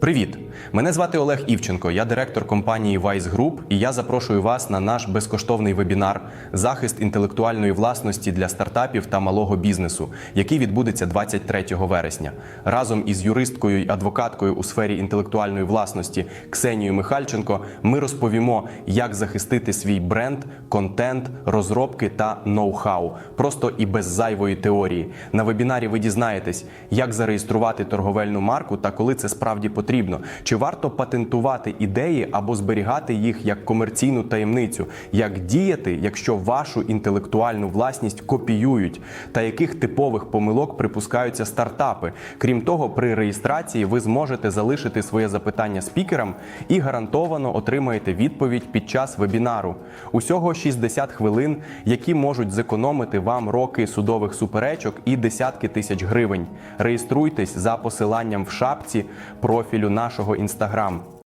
Привіт! Мене звати Олег Івченко, я директор компанії Vice Group, і я запрошую вас на наш безкоштовний вебінар Захист інтелектуальної власності для стартапів та малого бізнесу, який відбудеться 23 вересня. Разом із юристкою й адвокаткою у сфері інтелектуальної власності Ксенією Михальченко ми розповімо, як захистити свій бренд, контент, розробки та ноу-хау, просто і без зайвої теорії. На вебінарі ви дізнаєтесь, як зареєструвати торговельну марку та коли це справді потрібно. Чи варто патентувати ідеї або зберігати їх як комерційну таємницю? Як діяти, якщо вашу інтелектуальну власність копіюють? Та яких типових помилок припускаються стартапи? Крім того, при реєстрації ви зможете залишити своє запитання спікерам і гарантовано отримаєте відповідь під час вебінару. Усього 60 хвилин, які можуть зекономити вам роки судових суперечок і десятки тисяч гривень. Реєструйтесь за посиланням в шапці профілю нашого інстаграм.